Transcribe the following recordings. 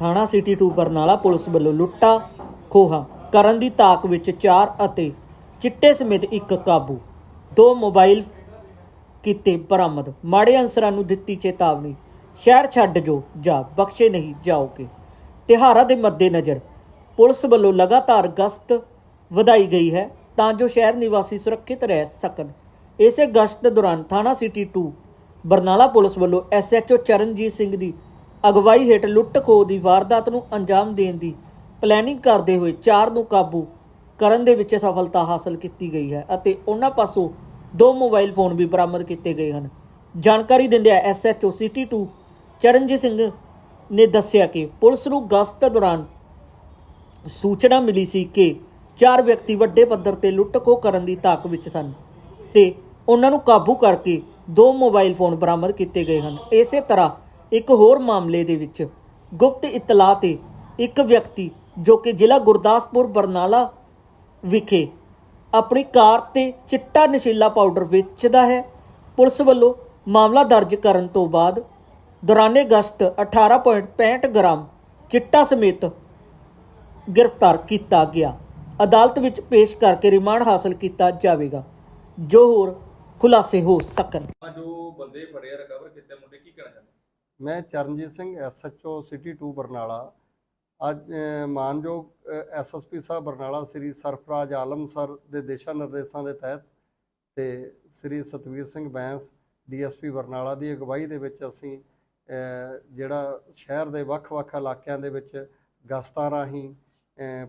ਥਾਣਾ city 2 Barnala police ਵੱਲੋਂ ਲੁੱਟਾ, ਖੋਹਾ ਕਰਨ ਦੀ ਤਾਕ ਵਿੱਚ ਚਾਰ ਅਤੇ ਚਿੱਟੇ ਸਮੇਤ ਇੱਕ ਕਾਬੂ। ਦੋ ਮੋਬਾਈਲ ਕੀਤੇ ਬਰਾਮਦ। ਮਾੜੇ ਅਨਸਰਾਂ ਨੂੰ ਦਿੱਤੀ ਚੇਤਾਵਨੀ। ਸ਼ਹਿਰ ਛੱਡ ਜੋ ਜਾਂ ਬਖਸ਼ੇ ਨਹੀਂ ਜਾਓਗੇ। ਤਿਉਹਾਰਾਂ ਦੇ ਮੱਦੇਨਜ਼ਰ ਪੁਲਿਸ ਵੱਲੋਂ ਲਗਾਤਾਰ ਗਸ਼ਤ ਵਧਾਈ ਗਈ ਹੈ ਤਾਂ ਜੋ ਸ਼ਹਿਰ ਨਿਵਾਸੀ ਸੁਰੱਖਿਅਤ ਰਹਿ ਸਕਣ। ਇਸੇ ਗਸ਼ਤ ਦੌਰਾਨ ਥਾਣਾ ਸਿਟੀ 2 ਬਰਨਾਲਾ ਪੁਲਿਸ ਵੱਲੋਂ ਐਸਐਚਓ ਚਰਨਜੀਤ ਸਿੰਘ ਦੀ ਅਗਵਾਈ ਹੇਠ ਲੁੱਟ ਖੋਹ ਦੀ ਵਾਰਦਾਤ ਨੂੰ ਅੰਜਾਮ ਦੇਣ ਦੀ ਪਲੈਨਿੰਗ ਕਰਦੇ ਹੋਏ ਚਾਰ ਨੂੰ ਕਾਬੂ ਕਰਨ ਦੇ ਵਿੱਚ ਸਫਲਤਾ ਹਾਸਲ ਕੀਤੀ ਗਈ ਹੈ ਅਤੇ ਉਹਨਾਂ ਪਾਸੋਂ ਦੋ ਮੋਬਾਈਲ ਫੋਨ ਵੀ ਬਰਾਮਦ ਕੀਤੇ ਗਏ ਹਨ। ਜਾਣਕਾਰੀ ਦਿੰਦਿਆਂ ਐਸਐਚਓ ਸਿਟੀ 2 ਚਰਨਜੀਤ ਸਿੰਘ ਨੇ ਦੱਸਿਆ ਕਿ ਪੁਲਿਸ ਨੂੰ ਗਸ਼ਤ ਦੌਰਾਨ ਸੂਚਨਾ ਮਿਲੀ ਸੀ ਕਿ ਚਾਰ ਵਿਅਕਤੀ ਵੱਡੇ ਪੱਧਰ ਤੇ ਲੁੱਟ ਖੋਹ ਕਰਨ ਦੀ ਤਾਕ ਵਿੱਚ ਸਨ ਤੇ ਉਹਨਾਂ ਨੂੰ ਕਾਬੂ ਕਰਕੇ ਦੋ ਮੋਬਾਈਲ ਫੋਨ ਬਰਾਮਦ ਕੀਤੇ ਗਏ ਹਨ। ਇਸੇ ਤਰ੍ਹਾਂ ਇੱਕ ਹੋਰ ਮਾਮਲੇ ਦੇ ਵਿੱਚ ਗੁਪਤ ਇਤਲਾਹ ਤੇ ਇੱਕ ਵਿਅਕਤੀ ਜੋ ਕਿ ਜ਼ਿਲ੍ਹਾ ਗੁਰਦਾਸਪੁਰ ਬਰਨਾਲਾ ਵਿਖੇ ਆਪਣੀ ਕਾਰ ਤੇ ਚਿੱਟਾ ਨਸ਼ੀਲਾ ਪਾਊਡਰ ਵੇਚਦਾ ਹੈ, ਪੁਲਿਸ ਵੱਲੋਂ ਮਾਮਲਾ ਦਰਜ ਕਰਨ ਤੋਂ ਬਾਅਦ ਦੌਰਾਨੇ ਗਸ਼ਤ 18.65 ਗ੍ਰਾਮ ਚਿੱਟਾ ਸਮੇਤ ਗ੍ਰਿਫਤਾਰ ਕੀਤਾ ਗਿਆ। ਅਦਾਲਤ ਵਿੱਚ ਪੇਸ਼ ਕਰਕੇ ਰਿਮਾਂਡ ਹਾਸਲ ਕੀਤਾ ਜਾਵੇਗਾ। ਜੋ ਹੋਰ ਖੁਲਾਸੇ ਹੋ ਸਕਣ। ਜੋ ਬੰਦੇ ਫੜੇ ਰਿਕਵਰ ਕੀਤੇ ਮੁੰਡੇ ਮੈਂ ਚਰਨਜੀਤ ਸਿੰਘ ਐਸਐਚਓ ਸਿਟੀ 2 ਬਰਨਾਲਾ। ਅੱਜ ਅ, ਮਾਨਯੋਗ ਐਸਐਸਪੀ ਸਾਹਿਬ ਬਰਨਾਲਾ ਸ੍ਰੀ ਸਰਫਰਾਜ ਆਲਮ ਸਰ ਦੇ ਦਿਸ਼ਾ ਨਿਰਦੇਸ਼ਾਂ ਦੇ ਤਹਿਤ ਤੇ ਸ੍ਰੀ ਸਤਵੀਰ ਸਿੰਘ ਬੈਂਸ ਡੀਐਸਪੀ ਬਰਨਾਲਾ ਦੀ ਅਗਵਾਈ ਦੇ ਵਿੱਚ ਅਸੀਂ ਜਿਹੜਾ ਸ਼ਹਿਰ ਦੇ ਵੱਖ-ਵੱਖ ਇਲਾਕਿਆਂ ਦੇ ਵਿੱਚ ਗਸ਼ਤਾਂ ਰਾਹੀਂ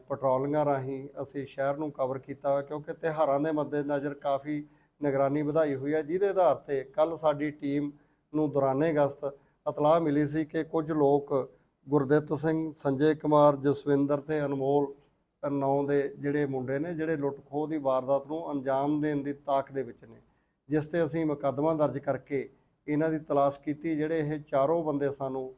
ਪੈਟਰੋਲਿੰਗਾਂ ਰਾਹੀਂ ਅਸੀਂ ਸ਼ਹਿਰ ਨੂੰ ਕਵਰ ਕੀਤਾ ਹੋਇਆ ਕਿਉਂਕਿ ਤਿਉਹਾਰਾਂ ਦੇ ਮੱਦੇਨਜ਼ਰ ਕਾਫੀ ਨਿਗਰਾਨੀ ਵਧਾਈ ਹੋਈ ਹੈ ਜਿਹਦੇ ਆਧਾਰ ਤੇ ਕੱਲ ਸਾਡੀ ਟੀਮ ਨੂੰ ਦੌਰਾਨੇ ਗਸ਼ਤ ਇਤਲਾਹ ਮਿਲੀ ਸੀ ਕਿ ਕੁਝ ਲੋਕ ਗੁਰਦਿੱਤ ਸਿੰਘ, ਸੰਜੇ ਕੁਮਾਰ, ਜਸਵਿੰਦਰ ਤੇ ਅਨਮੋਲ ਨਾਂ ਦੇ ਜਿਹੜੇ ਮੁੰਡੇ ਨੇ, ਜਿਹੜੇ ਲੁੱਟ ਖੋਹ ਦੀ ਵਾਰਦਾਤ ਨੂੰ ਅੰਜਾਮ ਦੇਣ ਦੀ ਤਾਕ ਦੇ ਵਿੱਚ ਨੇ, ਜਿਸ ਤੇ ਅਸੀਂ ਮੁਕੱਦਮਾ ਦਰਜ ਕਰਕੇ ਇਹਨਾਂ ਦੀ ਤਲਾਸ਼ ਕੀਤੀ, ਜਿਹੜੇ ਇਹ ਚਾਰੋਂ ਬੰਦੇ ਸਾਨੂੰ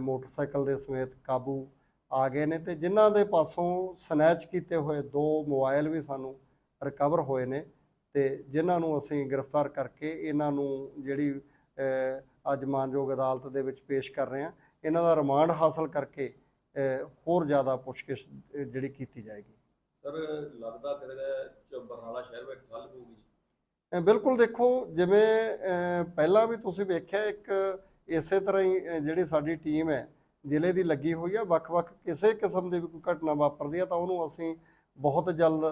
ਮੋਟਰਸਾਈਕਲ ਦੇ ਸਮੇਤ ਕਾਬੂ ਆ ਗਏ ਨੇ ਤੇ ਜਿਨ੍ਹਾਂ ਦੇ ਪਾਸੋਂ ਸਨੈਚ ਕੀਤੇ ਹੋਏ ਦੋ ਮੋਬਾਈਲ ਵੀ ਸਾਨੂੰ ਰਿਕਵਰ ਹੋਏ ਨੇ ਤੇ ਜਿਨ੍ਹਾਂ ਨੂੰ ਅਸੀਂ ਗ੍ਰਿਫਤਾਰ ਕਰਕੇ ਇਹਨਾਂ ਨੂੰ ਜਿਹੜੀ ਅੱਜ ਮਾਨਯੋਗ ਅਦਾਲਤ ਦੇ ਵਿੱਚ ਪੇਸ਼ ਕਰ ਰਹੇ ਹਾਂ। ਇਹਨਾਂ ਦਾ ਰਿਮਾਂਡ ਹਾਸਲ ਕਰਕੇ ਹੋਰ ਜ਼ਿਆਦਾ ਪੁੱਛਗਿੱਛ ਜਿਹੜੀ ਕੀਤੀ ਜਾਏਗੀ। ਸਰ ਲੱਗਦਾ ਕਿ ਬਰਨਾਲਾ ਸ਼ਹਿਰ ਵਿੱਚ ਠੱਲ ਹੋਊਗੀ ਬਿਲਕੁਲ ਦੇਖੋ ਜਿਵੇਂ ਪਹਿਲਾਂ ਵੀ ਤੁਸੀਂ ਵੇਖਿਆ ਇੱਕ ਇਸੇ ਤਰ੍ਹਾਂ ਹੀ ਜਿਹੜੀ ਸਾਡੀ ਟੀਮ ਹੈ ਜ਼ਿਲ੍ਹੇ ਦੀ ਲੱਗੀ ਹੋਈ ਹੈ ਵੱਖ-ਵੱਖ ਕਿਸੇ ਕਿਸਮ ਦੀ ਵੀ ਕੋਈ ਘਟਨਾ ਵਾਪਰਦੀ ਹੈ ਤਾਂ ਉਹਨੂੰ ਅਸੀਂ ਬਹੁਤ ਜਲਦ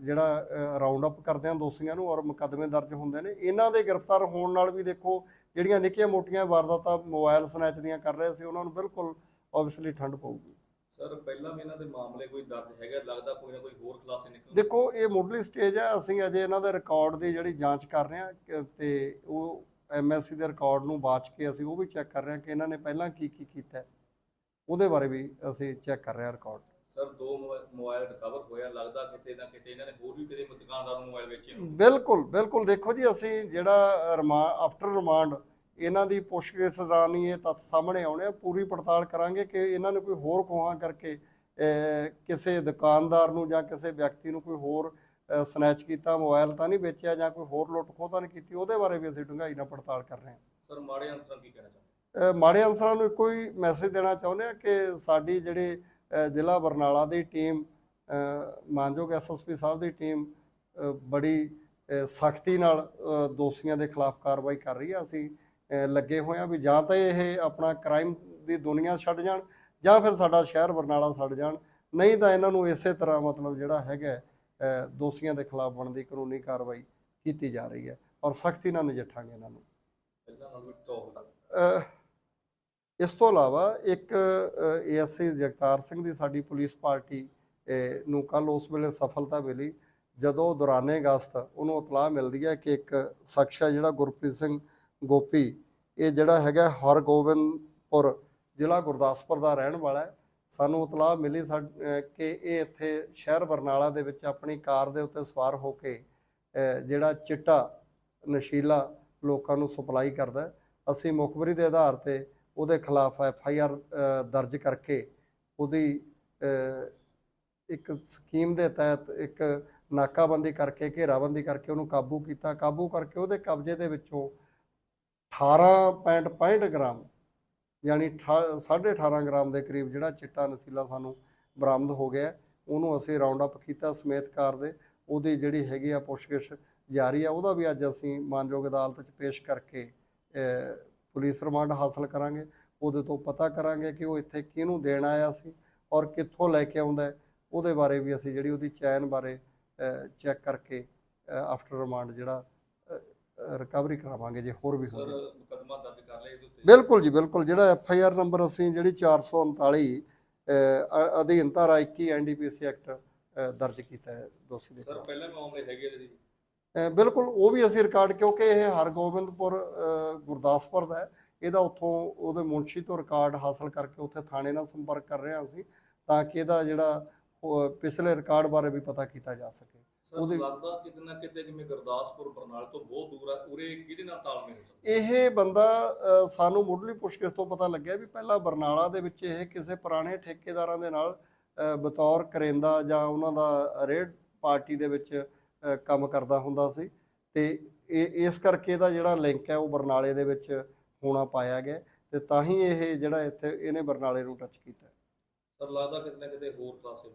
ਜਿਹੜਾ ਰਾਉਂਡ ਅਪ ਕਰਦੇ ਹਾਂ ਦੋਸ਼ੀਆਂ ਨੂੰ ਔਰ ਮੁਕੱਦਮੇ ਦਰਜ ਹੁੰਦੇ ਨੇ। ਇਹਨਾਂ ਦੇ ਗ੍ਰਿਫਤਾਰ ਹੋਣ ਨਾਲ ਵੀ ਦੇਖੋ ਜਿਹੜੀਆਂ ਨਿੱਕੀਆਂ ਮੋਟੀਆਂ ਵਾਰਦਾਤਾਂ ਮੋਬਾਈਲ ਸਨੈਚ ਦੀਆਂ ਕਰ ਰਹੇ ਸੀ ਉਹਨਾਂ ਨੂੰ ਬਿਲਕੁਲ ਆਬਵੀਅਸਲੀ ਠੰਡ ਪਊਗੀ। ਸਰ ਪਹਿਲਾਂ ਵੀ ਇਹਨਾਂ ਦੇ ਮਾਮਲੇ ਕੋਈ ਦਰਜ ਹੈਗਾ? ਲੱਗਦਾ ਕੋਈ ਨਾ ਕੋਈ ਹੋਰ ਖੁਲਾਸੇ ਨਿਕਲ ਦੇਖੋ ਇਹ ਮੁੱਢਲੀ ਸਟੇਜ ਹੈ ਅਸੀਂ ਅਜੇ ਇਹਨਾਂ ਦੇ ਰਿਕਾਰਡ ਦੀ ਜਿਹੜੀ ਜਾਂਚ ਕਰ ਰਹੇ ਹਾਂ ਤੇ ਉਹ ਐਮਐਸਸੀ ਦੇ ਰਿਕਾਰਡ ਨੂੰ ਬਾਚ ਕੇ ਅਸੀਂ ਉਹ ਵੀ ਚੈੱਕ ਕਰ ਰਹੇ ਹਾਂ ਕਿ ਇਹਨਾਂ ਨੇ ਪਹਿਲਾਂ ਕੀ ਕੀ ਕੀਤਾ। ਉਹਦੇ ਬਾਰੇ ਵੀ ਅਸੀਂ ਚੈੱਕ ਕਰ ਰਹੇ ਹਾਂ ਰਿਕਾਰਡ ਸਰ ਦੋ ਮੋਬਾ- ਮੋਬਾਈਲ ਰਿਕਵਰ ਹੋਇਆ ਲੱਗਦਾ ਕਿਤੇ ਨਾ ਕਿਤੇ ਇਹਨਾਂ ਨੇ ਹੋਰ ਵੀ ਕਿਤੇ ਦੁਕਾਨਦਾਰ ਨੂੰ ਮੋਬਾਈਲ ਵੇਚੇ ਹੋਣ। ਬਿਲਕੁਲ ਬਿਲਕੁਲ। ਦੇਖੋ ਜੀ ਅਸੀਂ ਜਿਹੜਾ ਰਿਮਾਂਡ ਆਫਟਰ ਰਿਮਾਂਡ ਇਹਨਾਂ ਦੀ ਪੁੱਛਗਿੱਛ ਦੌਰਾਨ ਹੀ ਇਹ ਤੱਥ ਸਾਹਮਣੇ ਆਉਣੇ ਆ। ਪੂਰੀ ਪੜਤਾਲ ਕਰਾਂਗੇ ਕਿ ਇਹਨਾਂ ਨੇ ਕੋਈ ਹੋਰ ਖੋਹਾਂ ਕਰਕੇ ਕਿਸੇ ਦੁਕਾਨਦਾਰ ਨੂੰ ਜਾਂ ਕਿਸੇ ਵਿਅਕਤੀ ਨੂੰ ਕੋਈ ਹੋਰ ਸਨੈਚ ਕੀਤਾ ਮੋਬਾਈਲ ਤਾਂ ਨਹੀਂ ਵੇਚਿਆ ਜਾਂ ਕੋਈ ਹੋਰ ਲੁੱਟ ਖੋਹ ਤਾਂ ਨਹੀਂ ਕੀਤੀ ਉਹਦੇ ਬਾਰੇ ਵੀ ਅਸੀਂ ਡੂੰਘਾਈ ਨਾਲ ਪੜਤਾਲ ਕਰ ਰਹੇ ਹਾਂ। ਸਰ ਮਾੜੇ ਅਨਸਰਾਂ ਕੀ ਕਹਿਣਾ ਚਾਹੁੰਦੇ ਮਾੜੇ ਅਨਸਰਾਂ ਨੂੰ ਇੱਕੋ ਹੀ ਮੈਸੇਜ ਦੇਣਾ ਚਾਹੁੰਦੇ ਆ ਕਿ ਸਾਡੀ ਜਿਹੜੀ ਜ਼ਿਲ੍ਹਾ ਬਰਨਾਲਾ ਦੀ ਟੀਮ ਮਾਨਯੋਗ ਐਸਐਸਪੀ ਸਾਹਿਬ ਦੀ ਟੀਮ ਬੜੀ ਸਖਤੀ ਨਾਲ ਦੋਸ਼ੀਆਂ ਦੇ ਖਿਲਾਫ ਕਾਰਵਾਈ ਕਰ ਰਹੀ ਆ। ਅਸੀਂ ਲੱਗੇ ਹੋਏ ਆ ਵੀ ਜਾਂ ਤਾਂ ਇਹ ਆਪਣਾ ਕ੍ਰਾਈਮ ਦੀ ਦੁਨੀਆ ਛੱਡ ਜਾਣ ਜਾਂ ਫਿਰ ਸਾਡਾ ਸ਼ਹਿਰ ਬਰਨਾਲਾ ਛੱਡ ਜਾਣ। ਨਹੀਂ ਤਾਂ ਇਹਨਾਂ ਨੂੰ ਇਸੇ ਤਰ੍ਹਾਂ ਮਤਲਬ ਜਿਹੜਾ ਹੈਗਾ ਦੋਸ਼ੀਆਂ ਦੇ ਖਿਲਾਫ ਬਣਦੀ ਕਾਨੂੰਨੀ ਕਾਰਵਾਈ ਕੀਤੀ ਜਾ ਰਹੀ ਹੈ ਔਰ ਸਖਤੀ ਨਾਲ ਨਜਿੱਠਾਂਗੇ ਇਹਨਾਂ ਨੂੰ ਪਹਿਲਾਂ ਨਾਲ ਵੀ ਟੌਪ ਅਹ ਇਸ ਤੋਂ ਇਲਾਵਾ ਇੱਕ ਏਐਸਆਈ ਜਗਤਾਰ ਸਿੰਘ ਦੀ ਸਾਡੀ ਪੁਲਿਸ ਪਾਰਟੀ ਨੂੰ ਕੱਲ ਉਸ ਵੇਲੇ ਸਫਲਤਾ ਮਿਲੀ। ਜਦੋਂ ਦੌਰਾਨੇ ਅਗਸਤ ਉਹਨੂੰ ਇਤਲਾਹ ਮਿਲਦੀ ਹੈ ਕਿ ਇੱਕ ਸ਼ਖਸ ਹੈ ਜਿਹੜਾ ਗੁਰਪ੍ਰੀਤ ਸਿੰਘ ਗੋਪੀ, ਇਹ ਜਿਹੜਾ ਹੈਗਾ ਹਰਗੋਬਿੰਦਪੁਰ ਜ਼ਿਲ੍ਹਾ ਗੁਰਦਾਸਪੁਰ ਦਾ ਰਹਿਣ ਵਾਲਾ ਹੈ। ਸਾਨੂੰ ਇਤਲਾਹ ਮਿਲੀ ਸਾ- ਕਿ ਇਹ ਇੱਥੇ ਸ਼ਹਿਰ ਬਰਨਾਲਾ ਦੇ ਵਿੱਚ ਆਪਣੀ ਕਾਰ ਦੇ ਉੱਤੇ ਸਵਾਰ ਹੋ ਕੇ ਜਿਹੜਾ ਚਿੱਟਾ ਨਸ਼ੀਲਾ ਲੋਕਾਂ ਨੂੰ ਸਪਲਾਈ ਕਰਦਾ ਅਸੀਂ ਮੁਖਬਰੀ ਦੇ ਆਧਾਰ ਤੇ ਉਹਦੇ ਖਿਲਾਫ ਐਫ ਆਈ ਆਰ ਦਰਜ ਕਰਕੇ ਉਹਦੀ ਇੱਕ ਸਕੀਮ ਦੇ ਤਹਿਤ ਇੱਕ ਨਾਕਾਬੰਦੀ ਕਰਕੇ, ਘੇਰਾਬੰਦੀ ਕਰਕੇ ਉਹਨੂੰ ਕਾਬੂ ਕੀਤਾ। ਕਾਬੂ ਕਰਕੇ ਉਹਦੇ ਕਬਜ਼ੇ ਦੇ ਵਿੱਚੋਂ 18.65 ਗ੍ਰਾਮ, ਯਾਨੀ 18.5 ਗ੍ਰਾਮ ਦੇ ਕਰੀਬ ਜਿਹੜਾ ਚਿੱਟਾ ਨਸ਼ੀਲਾ ਸਾਨੂੰ ਬਰਾਮਦ ਹੋ ਗਿਆ, ਉਹਨੂੰ ਅਸੀਂ ਰਾਉਂਡ ਅਪ ਕੀਤਾ ਸਮੇਤ ਕਾਰ ਦੇ। ਉਹਦੀ ਜਿਹੜੀ ਹੈਗੀ ਆ ਪੁੱਛਗਿੱਛ ਜਾਰੀ ਆ, ਉਹਦਾ ਵੀ ਅੱਜ ਅਸੀਂ ਮਾਨਯੋਗ ਅਦਾਲਤ 'ਚ ਪੇਸ਼ ਕਰਕੇ ਪੁਲਿਸ ਰਿਮਾਂਡ ਹਾਸਲ ਕਰਾਂਗੇ ਉਹਦੇ ਤੋਂ ਪਤਾ ਕਰਾਂਗੇ ਕਿ ਉਹ ਇੱਥੇ ਕਿਹਨੂੰ ਦੇਣ ਆਇਆ ਸੀ ਔਰ ਕਿੱਥੋਂ ਲੈ ਕੇ ਆਉਂਦਾ ਹੈ। ਉਹਦੇ ਬਾਰੇ ਵੀ ਅਸੀਂ ਜਿਹੜੀ ਉਹਦੀ ਚੈਨ ਬਾਰੇ ਚੈੱਕ ਕਰਕੇ ਆਫਟਰ ਰਿਮਾਂਡ ਜਿਹੜਾ ਰਿਕਵਰੀ ਕਰਾਵਾਂਗੇ ਜੇ ਹੋਰ ਵੀ ਹੋਵੇ। ਮੁਕੱਦਮਾ ਦਰਜ ਕਰ ਲਿਆ ਇਹਦੇ ਉੱਤੇ? ਬਿਲਕੁਲ ਜੀ ਬਿਲਕੁਲ। ਜਿਹੜਾ ਐਫ ਆਈ ਆਰ ਨੰਬਰ ਅਸੀਂ ਜਿਹੜੀ 439 ਅਹ, ਅ- ਅਧੀਨ ਧਾਰਾ 21 ਐਨਡੀਪੀਸੀ ਐਕਟ ਦਰਜ ਕੀਤਾ ਹੈ ਦੋਸ਼ੀ ਦੇ ਸਰ ਪਹਿਲਾਂ ਮਾਮਲੇ ਹੈਗੇ ਜੀ। ਬਿਲਕੁਲ ਉਹ ਵੀ ਅਸੀਂ ਰਿਕਾਰਡ ਕਿਉਂਕਿ ਇਹ ਹਰਗੋਬਿੰਦਪੁਰ ਗੁਰਦਾਸਪੁਰ ਦਾ ਹੈ। ਇਹਦਾ ਉੱਥੋਂ ਉਹਦੇ ਮੁਨਸ਼ੀ ਤੋਂ ਰਿਕਾਰਡ ਹਾਸਲ ਕਰਕੇ ਉੱਥੇ ਥਾਣੇ ਨਾਲ ਸੰਪਰਕ ਕਰ ਰਹੇ ਹਾਂ ਅਸੀਂ ਤਾਂ ਕਿ ਇਹਦਾ ਜਿਹੜਾ ਪਿਛਲੇ ਰਿਕਾਰਡ ਬਾਰੇ ਵੀ ਪਤਾ ਕੀਤਾ ਜਾ ਸਕੇ। ਉਹਦੇ- ਲੱਗਦਾ ਕਿਤੇ ਨਾ ਕਿਤੇ ਜਿਵੇਂ ਗੁਰਦਾਸਪੁਰ ਬਰਨਾਲ ਤੋਂ ਬਹੁਤ ਦੂਰ ਹੈ ਉਰੇ ਕਿਹਦੇ ਨਾਲ ਤਾਲਮੇਲ ਹੋ ਸਕਦਾ? ਇਹ ਬੰਦਾ ਸਾਨੂੰ ਮੁੱਢਲੀ ਪੁੱਛਗਿੱਛ ਤੋਂ ਪਤਾ ਲੱਗਿਆ ਵੀ ਪਹਿਲਾਂ ਬਰਨਾਲਾ ਦੇ ਵਿੱਚ ਇਹ ਕਿਸੇ ਪੁਰਾਣੇ ਠੇਕੇਦਾਰਾਂ ਦੇ ਨਾਲ ਬਤੌਰ ਕਰੇਂਦਾ ਜਾਂ ਉਹਨਾਂ ਦਾ ਰੇਡ ਪਾਰਟੀ ਦੇ ਵਿੱਚ ਕੰਮ ਕਰਦਾ ਹੁੰਦਾ ਸੀ ਤੇ ਇਹ ਇਸ ਕਰਕੇ ਇਹਦਾ ਜਿਹੜਾ ਲਿੰਕ ਹੈ ਉਹ ਬਰਨਾਲੇ ਦੇ ਵਿੱਚ ਹੋਣਾ ਪਾਇਆ ਗਿਆ ਤੇ ਤਾਂ ਹੀ ਇਹ ਜਿਹੜਾ ਇੱਥੇ ਇਹਨੇ ਬਰਨਾਲੇ ਨੂੰ ਟੱਚ ਕੀਤਾ ਸਰ ਲੱਗਦਾ ਕਿਤੇ ਨਾ ਕਿਤੇ ਹੋਰ ਪਾਸੇ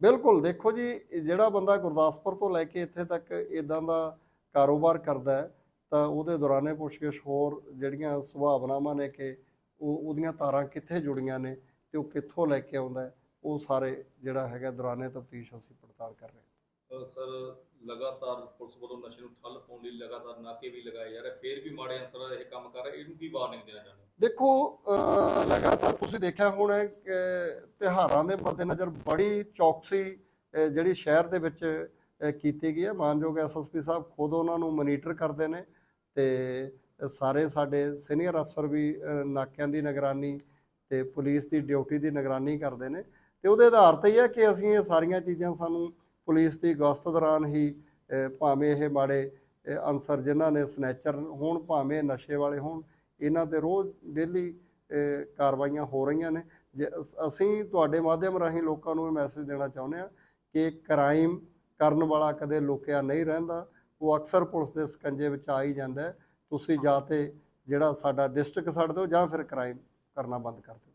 ਬਿਲਕੁਲ ਦੇਖੋ ਜੀ ਜਿਹੜਾ ਬੰਦਾ ਗੁਰਦਾਸਪੁਰ ਤੋਂ ਲੈ ਕੇ ਇੱਥੇ ਤੱਕ ਇਦਾਂ ਦਾ ਕਾਰੋਬਾਰ ਕਰਦਾ ਹੈ ਤਾਂ ਉਹਦੇ ਦੌਰਾਨੇ ਪੁੱਛਗਿੱਛ ਹੋਰ ਜਿਹੜੀਆਂ ਸੁਭਾਵਨਾਵਾਂ ਨੇ ਕਿ ਉਹ ਉਹਦੀਆਂ ਤਾਰਾਂ ਕਿੱਥੇ ਜੁੜੀਆਂ ਨੇ ਤੇ ਉਹ ਕਿੱਥੋਂ ਲੈ ਕੇ ਆਉਂਦਾ ਉਹ ਸਾਰੇ ਜਿਹੜਾ ਹੈਗਾ ਦੌਰਾਨੇ ਤਫਤੀਸ਼ ਅਸੀਂ ਪੜਤਾਲ ਕਰ ਰਹੇ ਹਾਂ। ਸਰ, ਲਗਾਤਾਰ ਪੁਲਿਸ ਵੱਲੋਂ ਨਸ਼ੇ ਨੂੰ ਠੱਲ ਪਾਉਣ ਲਈ ਲਗਾਤਾਰ ਨਾਕੇ ਵੀ ਲਗਾਏ ਜਾ ਰਹੇ, ਫਿਰ ਵੀ ਮਾੜੇ ਅਨਸਰ ਇਹ ਕੰਮ ਕਰ ਰਹੇ, ਇਹਨੂੰ ਕੀ ਵਾਰਨਿੰਗ ਦੇਣਾ ਚਾਹੁੰਦੇ ਦੇਖੋ ਲਗਾਤਾਰ ਤੁਸੀਂ ਦੇਖਿਆ ਹੋਣਾ ਕਿ ਤਿਹਾਰਾਂ ਦੇ ਮੱਦੇਨਜ਼ਰ ਬੜੀ ਚੌਕਸੀ ਜਿਹੜੀ ਸ਼ਹਿਰ ਦੇ ਵਿੱਚ ਕੀਤੀ ਗਈ ਹੈ। ਮਾਨਯੋਗ ਐਸਐਸਪੀ ਸਾਹਿਬ ਖੁਦ ਉਹਨਾਂ ਨੂੰ ਮੋਨੀਟਰ ਕਰਦੇ ਨੇ ਤੇ ਸਾਰੇ ਸਾਡੇ ਸੀਨੀਅਰ ਅਫਸਰ ਵੀ ਨਾਕਿਆਂ ਦੀ ਨਿਗਰਾਨੀ ਤੇ ਪੁਲਿਸ ਦੀ ਡਿਊਟੀ ਦੀ ਨਿਗਰਾਨੀ ਕਰਦੇ ਨੇ। ਤੇ ਉਹਦੇ ਆਧਾਰ ਤੇ ਹੀ ਹੈ ਕਿ ਅਸੀਂ ਇਹ ਸਾਰੀਆਂ ਚੀਜ਼ਾਂ ਸਾਨੂੰ ਪੁਲਿਸ ਦੀ ਗਸ਼ਤ ਦੌਰਾਨ ਹੀ ਭਾਵੇਂ ਇਹ ਮਾੜੇ ਅਨਸਰ ਜਿਨ੍ਹਾਂ ਨੇ ਸਨੈਚਰ ਹੋਣ, ਭਾਵੇਂ ਨਸ਼ੇ ਵਾਲੇ ਹੋਣ, ਇਹਨਾਂ ਤੇ ਰੋਜ਼ ਡੇਲੀ ਕਾਰਵਾਈਆਂ ਹੋ ਰਹੀਆਂ ਨੇ। ਜੇ ਅਸੀਂ ਤੁਹਾਡੇ ਮਾਧਿਅਮ ਰਾਹੀਂ ਲੋਕਾਂ ਨੂੰ ਇਹ ਮੈਸੇਜ ਦੇਣਾ ਚਾਹੁੰਦੇ ਹਾਂ ਕਿ ਕ੍ਰਾਈਮ ਕਰਨ ਵਾਲਾ ਕਦੇ ਲੁਕਿਆ ਨਹੀਂ ਰਹਿੰਦਾ। ਉਹ ਅਕਸਰ ਪੁਲਿਸ ਦੇ ਸਕੰਜੇ ਵਿੱਚ ਆ ਹੀ ਜਾਂਦਾ ਤੁਸੀਂ ਜਾਂ ਤੇ ਜਿਹੜਾ ਸਾਡਾ ਡਿਸਟ੍ਰਿਕਟ ਛੱਡ ਦਿਓ ਜਾਂ ਫਿਰ ਕ੍ਰਾਈਮ ਕਰਨਾ ਬੰਦ ਕਰ ਦਿਓ।